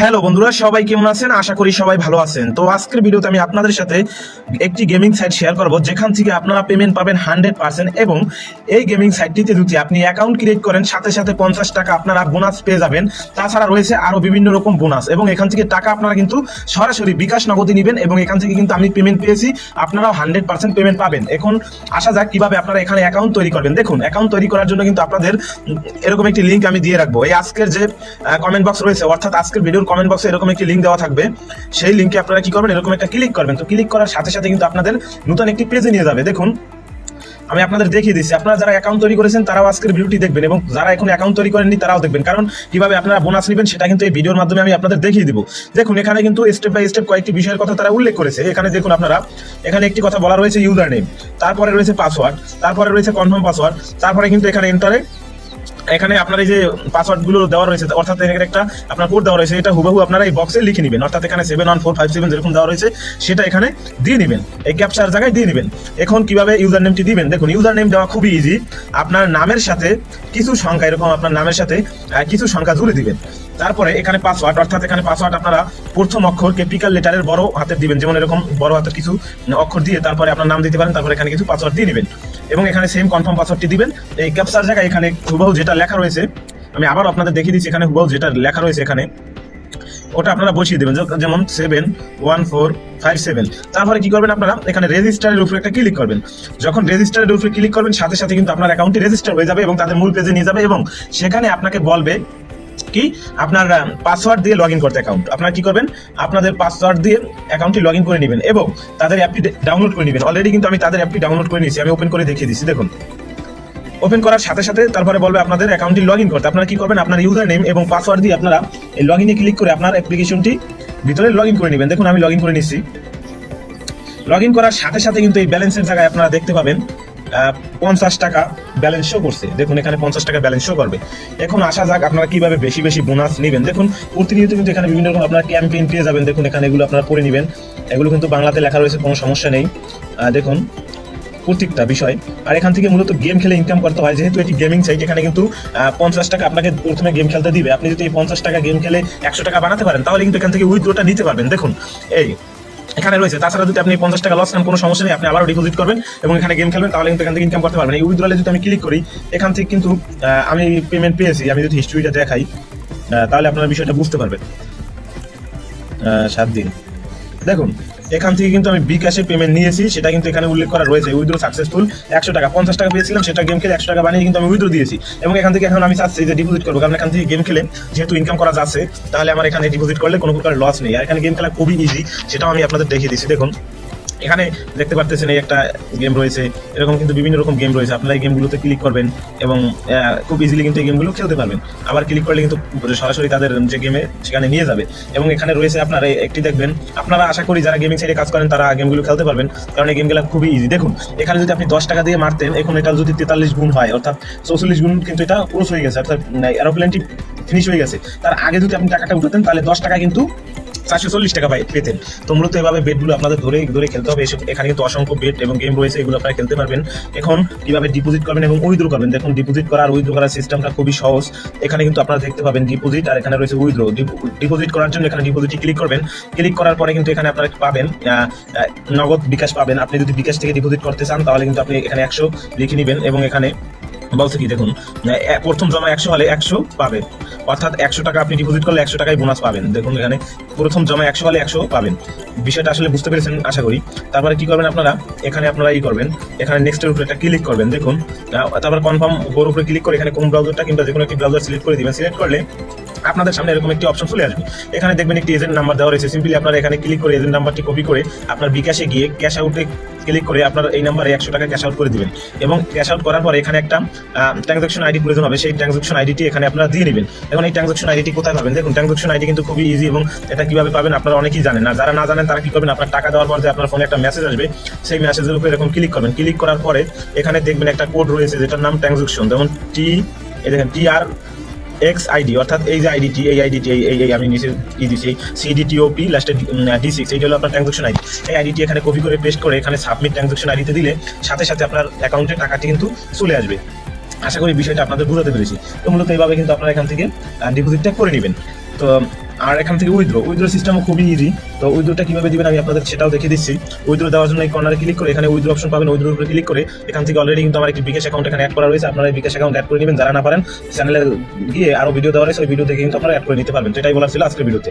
Hello বন্ধুরা, সবাই কেমন আছেন? আশা করি সবাই ভালো আছেন। তো আজকের ভিডিওতে আমি আপনাদের সাথে একটি গেমিং সাইট শেয়ার করব, যেখান থেকে আপনারা পেমেন্ট পাবেন হান্ড্রেড পার্সেন্ট এবং এই গেমিং সাইটটিতে যদি আপনি অ্যাকাউন্ট ক্রিয়েট করেন, সাথে সাথে পঞ্চাশ টাকা আপনারা বোনাস পেয়ে যাবেন। তাছাড়া রয়েছে আরও বিভিন্ন রকম বোনাস এবং এখান থেকে টাকা আপনারা কিন্তু সরাসরি বিকাশ নগদে নেবেন এবং এখান থেকে কিন্তু আমি পেমেন্ট পেয়েছি, আপনারাও হান্ড্রেড পার্সেন্ট পেমেন্ট পাবেন। এখন আসা যাক কীভাবে আপনারা এখানে অ্যাকাউন্ট তৈরি করবেন। দেখুন অ্যাকাউন্ট তৈরি করার জন্য কিন্তু আপনাদের এরকম একটি লিঙ্ক আমি দিয়ে রাখব। এই আজকের যে কমেন্ট বক্স রয়েছে, অর্থাৎ আজকের ভিডিওর কমেন্ট বক্সে এরকম একটি লিঙ্ক দেওয়া থাকবে। সেই লিঙ্কে আপনারা কি করবেন? এরকম একটা ক্লিক করবেন। তো ক্লিক করার সাথে সাথে কিন্তু আপনাদের নতুন একটি পেজে নিয়ে যাবে। দেখুন, আমি আপনাদের দেখিয়ে দিচ্ছি। আপনারা যারা অ্যাকাউন্ট তৈরি করেছেন, তারাও আজকের ভিডিওটি দেখবেন এবং যারা এখন অ্যাকাউন্ট তৈরি করেননি, তারাও দেখবেন। কারণ কীভাবে আপনারা বোনাস নেবেন, সেটা কিন্তু এই ভিডিওর মাধ্যমে আমি আপনাদের দেখিয়ে দিব। দেখুন, এখানে কিন্তু স্টেপ বাই স্টেপ কয়েকটি বিষয়ের কথা তারা উল্লেখ করেছে। এখানে দেখুন আপনারা, এখানে একটি কথা বলা রয়েছে ইউজার নেম তারপরে রয়েছে পাসওয়ার্ড তারপরে রয়েছে কনফার্ম পাসওয়ার্ড তারপরে কিন্তু এখানে এন্টারে এখানে আপনার এই যে পাসওয়ার্ডগুলো দেওয়া রয়েছে, অর্থাৎ এখানে একটা আপনার কোড দেওয়া রয়েছে, এটা হুবহু আপনারা এই বক্সে লিখে নেবেন। অর্থাৎ এখানে seven one four five seven যেরকম দেওয়া রয়েছে, সেটা এখানে দিয়ে নেবেন। এই ক্যাপচার জায়গায় দিয়ে নেবেন। এখন কীভাবে ইউজার নেমটি দিবেন? দেখুন ইউজার নেম দেওয়া খুবই ইজি আপনার নামের সাথে কিছু সংখ্যা, এরকম আপনার নামের সাথে কিছু সংখ্যা জুড়ে দিবেন। তারপরে এখানে পাসওয়ার্ড অর্থাৎ এখানে পাসওয়ার্ড আপনারা প্রথম অক্ষর ক্যাপিটাল লেটারের বড় হাতের দিবেন। যেমন এরকম বড় হাতের কিছু অক্ষর দিয়ে তারপরে আপনার নাম দিতে পারেন, তারপরে এখানে কিছু পাসওয়ার্ড দিয়ে নেবেন। এবং এখানে সেম কনফার্ম পাসওয়ার্ডটি দিবেন। এই ক্যাপচার জায়গায় এখানে হুবহু যেটা লেখা রয়েছে, আমি আবার আপনাদের দেখিয়ে দিচ্ছি এখানে হুবহু যেটা লেখা রয়েছে এখানে। ওটা আপনারা বসিয়ে দেবেন। যেমন seven one four five seven তারপরে কি করবেন আপনারা? এখানে রেজিস্টারের উপরে একটা ক্লিক করবেন। যখন রেজিস্টারের উপরে ক্লিক করবেন, সাথে সাথে কিন্তু আপনার অ্যাকাউন্টটি রেজিস্টার হয়ে যাবে এবং তাদের মূল পেজে নিয়ে যাবে এবং সেখানে আপনাকে বলবে কি? আপনার পাসওয়ার্ড দিয়ে লগ ইন করতে অ্যাকাউন্ট আপনারা কি করবেন? আপনাদের পাসওয়ার্ড দিয়ে অ্যাকাউন্টটি লগ ইন করে নেবেন এবং তাদের অ্যাপটি ডাউনলোড করে নেবেন। অলরেডি কিন্তু আমি তাদের অ্যাপটি ডাউনলোড করে নিয়েছি। আমি ওপেন করে দেখিয়ে দিচ্ছি। দেখুন। ওপেন করার সাথে সাথে তারপরে বলবে আপনাদের অ্যাকাউন্টটি লগ ইন করতে। আপনারা কি করবেন? আপনার ইউজার নেম এবং পাসওয়ার্ড দিয়ে আপনারা এই লগ ইনে ক্লিক করে আপনার অ্যাপ্লিকেশনটি ভিতরে লগ ইন করে নেবেন। দেখুন, আমি লগ ইন করে নিচ্ছি। লগ ইন করার সাথে সাথে কিন্তু এই ব্যালেন্সের জায়গায় আপনারা দেখতে পাবেন পঞ্চাশ টাকা ব্যালেন্স শো করছে। দেখুন, এখানে পঞ্চাশ টাকা ব্যালেন্স শো করবে। এখন আসা যাক আপনারা কীভাবে বেশি বেশি বোনাস নেবেন। দেখুন, প্রতিনিয়ত কিন্তু এখানে বিভিন্ন রকম আপনারা ক্যাম্পেইন পেয়ে যাবেন। দেখুন, এখানে এগুলো আপনারা পড়ে নেবেন। এগুলো কিন্তু বাংলাতে লেখা রয়েছে, কোনো সমস্যা নেই। দেখুন, প্রত্যেকটা বিষয়। আর এখান থেকে মূলত গেম খেলে ইনকাম করতে হয়। যেহেতু এটি গেমিং সাইট এখানে কিন্তু পঞ্চাশ টাকা আপনাকে প্রথমে গেম খেলতে দিবে। আপনি যদি এই পঞ্চাশ টাকা গেম খেলে একশো টাকা বানাতে পারেন, তাহলে কিন্তু এখান থেকে উইথড্রোটা নিতে পারবেন। দেখুন, এই এখানে রয়েছে। তাছাড়া যদি আপনি পঞ্চাশ টাকা লস নেন, কোনো সমস্যা নেই, আপনি আবারও ডিপোজিট করবেন এবং এখানে গেম খেলবেন, তাহলে কিন্তু এখান থেকে ইনকাম করতে পারবেন। এই উইথড্রলে যদি আমি ক্লিক করি, এখান থেকে কিন্তু আমি পেমেন্ট পেয়েছি, আমি যদি হিস্ট্রিটা দেখাই তাহলে আপনারা বিষয়টা বুঝতে পারবেন। সাত দিন। দেখুন এখান থেকে কিন্তু আমি বিকাশে পেমেন্ট নিয়েছি, সেটা কিন্তু এখানে উল্লেখ করা রয়েছে উইথড্রো সাকসেসফুল একশো টাকা, পঞ্চাশ টাকা পেয়েছিলাম, সেটা গেম খেলে একশো টাকা বানিয়ে কিন্তু আমি উইথড্রো দিয়েছি। এবং এখান থেকে এখন আমি চাচ্ছি যে ডিপোজিট করব, কারণ এখান থেকে গেম খেলে যেহেতু ইনকাম করা যাচ্ছে, তাহলে আমার এখানে ডিপোজিট করলে কোনো প্রকার লস নেই। আর এখানে গেম খেলা খুবই ইজি সেটাও আমি আপনাদের দেখিয়ে দিচ্ছি, দেখুন। এখানে দেখতে পারতেছেন এই একটা গেম রয়েছে। এরকম কিন্তু বিভিন্ন রকম গেম রয়েছে। আপনারা এই গেমগুলোতে ক্লিক করবেন এবং খুব ইজিলি কিন্তু এই গেমগুলো খেলতে পারবেন। আবার ক্লিক করলে কিন্তু সরাসরি তাদের যে গেমে সেখানে নিয়ে যাবে। এবং এখানে রয়েছে আপনারা একটি দেখবেন, আপনারা আশা করি যারা গেমিং সাইডে কাজ করেন, তারা গেমগুলো খেলতে পারবেন। কারণ এই গেমগুলো খুবই ইজি দেখুন, এখানে যদি আপনি দশ টাকা দিয়ে মারতেন, এখন এটা যদি তেতাল্লিশ গুণ হয়, অর্থাৎ চৌচল্লিশ গুণ কিন্তু এটা ক্রস হয়ে গেছে। অর্থাৎ এরোপ্লেনটি ফিনিশ হয়ে গেছে। তার আগে যদি আপনি টাকাটা উঠাতেন, তাহলে দশ টাকা কিন্তু চারশো চল্লিশ টাকা পাই পেতেন। তো মূলত এভাবে বেডগুলো আপনাদের ধরে ধরে খেলতে হবে। এসব এখানে কিন্তু অসংখ্য বেড এবং গেম রয়েছে, এগুলো আপনারা খেলতে পারবেন। এখন কীভাবে ডিপোজিট করবেন এবং উইথড্র করবেন? দেখুন ডিপোজিট করার উইথড্র করার সিস্টেমটা খুবই সহজ। এখানে কিন্তু আপনারা দেখতে পাবেন ডিপোজিট আর এখানে রয়েছে উইথড্র ডিপোজিট করার জন্য এখানে ডিপোজিটে ক্লিক করবেন। ক্লিক করার পরে কিন্তু এখানে আপনারা পাবেন নগদ বিকাশ পাবেন। আপনি যদি বিকাশ থেকে ডিপোজিট করতে চান, তাহলে কিন্তু আপনি এখানে একশো লিখে নেবেন এবং এখানে বলছে কি, দেখুন প্রথম জমা একশো হলে একশো পাবেন। অর্থাৎ একশো টাকা আপনি ডিপোজিট করলে একশো টাকায় বোনাস পাবেন। দেখুন, এখানে প্রথম জমা একশো হলে একশো পাবেন। বিষয়টা আসলে বুঝতে পেরেছেন, আশা করি। তারপরে কি করবেন আপনারা? এখানে আপনারা ই করবেন। এখানে নেক্সটের উপরে একটা ক্লিক করবেন। দেখুন তারপর কনফার্ম ওর উপরে ক্লিক করে এখানে কোন ব্রাউজারটা কিংবা যে কোনো একটি ব্রাউজার সিলেক্ট করে দিবেন। সিলেক্ট করলে আপনাদের সামনে এরকম একটি অপশন চলে আসবে। এখানে দেখবেন একটি এজেন্ট নাম্বার দেওয়া রয়েছে। সিম্পলি আপনারা এখানে ক্লিক করে এজেন্ট নাম্বারটি কপি করে আপনার বিকাশে গিয়ে ক্যাশ আউটে ক্লিক করে আপনার এই নাম্বারে একশো টাকা ক্যাশ আউট করে দেবেন। এবং ক্যাশ আউট করার পর এখানে একটা ট্রানজাকশন আইডি প্রয়োজন হবে। সেই ট্রানজাকশন আইডিটি এখানে আপনারা দিয়ে নেবেন। এখন এই ট্রানজাকশন আইডিটি কোথায় পাবেন? দেখুন ট্রানজাকশন আইডি কিন্তু খুবই ইজি এবং এটা কীভাবে পাবেন আপনারা অনেকেই জানেন না। যারা না জানেন, তারা কি করবেন? আপনার টাকা দেওয়ার পর যে আপনার ফোনে একটা মেসেজ আসবে, সেই মেসেজের উপরে এরকম ক্লিক করবেন। ক্লিক করার পরে এখানে দেখবেন একটা কোড রয়েছে যেটার নাম ট্রানজাকশন যেমন টি দেখেন টি আর এক্স আইডি অর্থাৎ এই যে আইডিটি এই আইডিটি এই, এই- আমি নিচে ই দিচ্ছি সিডিটিওপি লাস্টে ডি সিক্স এইটা হলো আপনার ট্রানজাকশন আইডি এই আইডিটি এখানে কপি করে পেস্ট করে, এখানে সাবমিট ট্রানজাকশন আইডিতে দিলে সাথে সাথে আপনার অ্যাকাউন্টে টাকাটি কিন্তু চলে আসবে। আশা করি বিষয়টা আপনাদের বুঝাতে পেরেছি। তো মূলত এইভাবে কিন্তু আপনারা এখান থেকে ডিপোজিটটা করে নেবেন। তো আর এখান থেকে উইথড্র। উইথড্রো সিস্টেমও খুবই ইজি তো উইথড্রোটা কীভাবে দিবেন আমি আপনাদের সেটাও দেখে দিচ্ছি। উইথড্রো দেওয়ার জন্য এই কর্নারে ক্লিক করে এখানে উইথড্রো অপশন পাবেন। উইথড্রোর উপরে ক্লিক করে এখান থেকে অলরেডি কিন্তু আমার একটি বিকাশ অ্যাকাউন্ট এখানে অ্যাড করা রয়েছে। আপনারা বিকাশ অ্যাকাউন্ট অ্যাড করে নেবেন। যারা না পারেন চ্যানেলে গিয়ে আরও ভিডিও দেওয়া রয়েছে, ওই ভিডিও দেখে কিন্তু আপনারা অ্যাড করে নিতে পারবেন। তো এটাই বলার ছিল আজকের ভিডিওতে